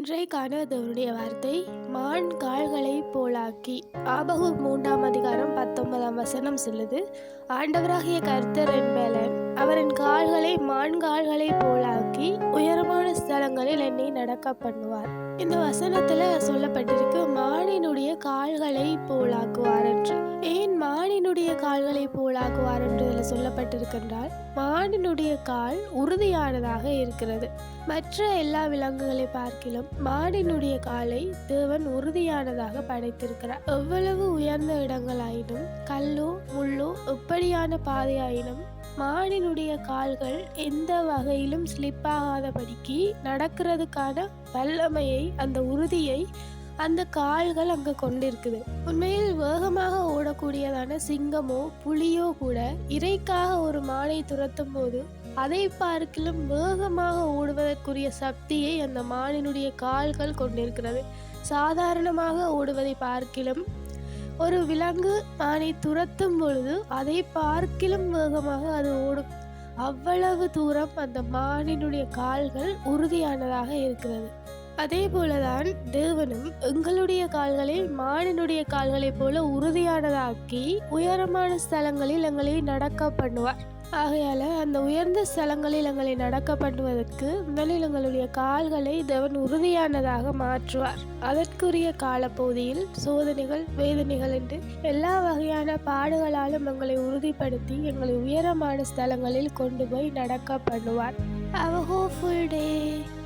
இன்றைக்கான தேவனுடைய வார்த்தை மான் கால்களை போலாக்கி ஆபகு மூன்றாம் அதிகாரம் பத்தொன்பதாம் வசனம் சொல்லுது ஆண்டவராகிய கர்த்தர் என்பலன் அவரின் கால்களை மான் கால்களை போலாக்கி உயரமான ஸ்தலங்களில் என்னை நடக்க பண்ணுவார். இந்த வசனத்துல சொல்லப்பட்டிருக்கு மானினுடைய கால்களை போலாக்குவார் என்று. ஏன் மானினுடைய கால்களை போலாக்குவார் என்று இதில் சொல்லப்பட்டிருக்கின்றால் மானினுடைய கால் உறுதியானதாக இருக்கிறது. மற்ற எல்லா விலங்குகளை பார்க்கிலும் மானினுடைய காலை தேவன் உறுதியானதாக படைத்திருக்கிறார். எவ்வளவு உயர்ந்த இடங்களாயினும் கல்லோ முள்ளோ எப்படியான பாதையாயினும் மானினுடைய கால்கள் எந்த வகையிலும் ஸ்லிப் ஆகாதபடிக்கு நடக்கிறதுக்கான வல்லமையை அந்த உறுதியை அந்த கால்கள் அங்கே கொண்டிருக்குது. உண்மையில் வேகமாக ஓடக்கூடியதான சிங்கமோ புலியோ கூட இறைக்காக ஒரு மானை துரத்தும் போது அதை பார்க்கிலும் வேகமாக ஓடுவதற்குரிய சக்தியை அந்த மானினுடைய கால்கள் கொண்டிருக்கிறது. சாதாரணமாக ஓடுவதை பார்க்கிலும் ஒரு விலங்கு மானை துரத்தும் பொழுது அதை பார்க்கிலும் வேகமாக அது ஓடும். அவ்வளவு தூரம் அந்த மானினுடைய கால்கள் உறுதியானதாக இருக்கிறது. அதே போலதான் தேவனும் எங்களுடைய கால்களை மானினுடைய கால்களைப் போல உறுதியானதாக்கி உயரமான ஸ்தலங்களில் எங்களை நடக்க பண்ணுவார். ஆகையால் அந்த உயர்ந்த ஸ்தலங்களில் எங்களை நடக்க பண்ணுவதற்கு முதலில் எங்களுடைய கால்களை தேவன் உறுதியானதாக மாற்றுவார். அதற்குரிய காலப்பகுதியில் சோதனைகள் வேதனைகள் என்று எல்லா வகையான பாடுகளாலும் எங்களை உறுதிப்படுத்தி எங்களை உயரமான ஸ்தலங்களில் கொண்டு போய் நடக்க பண்ணுவார். Have a hopeful.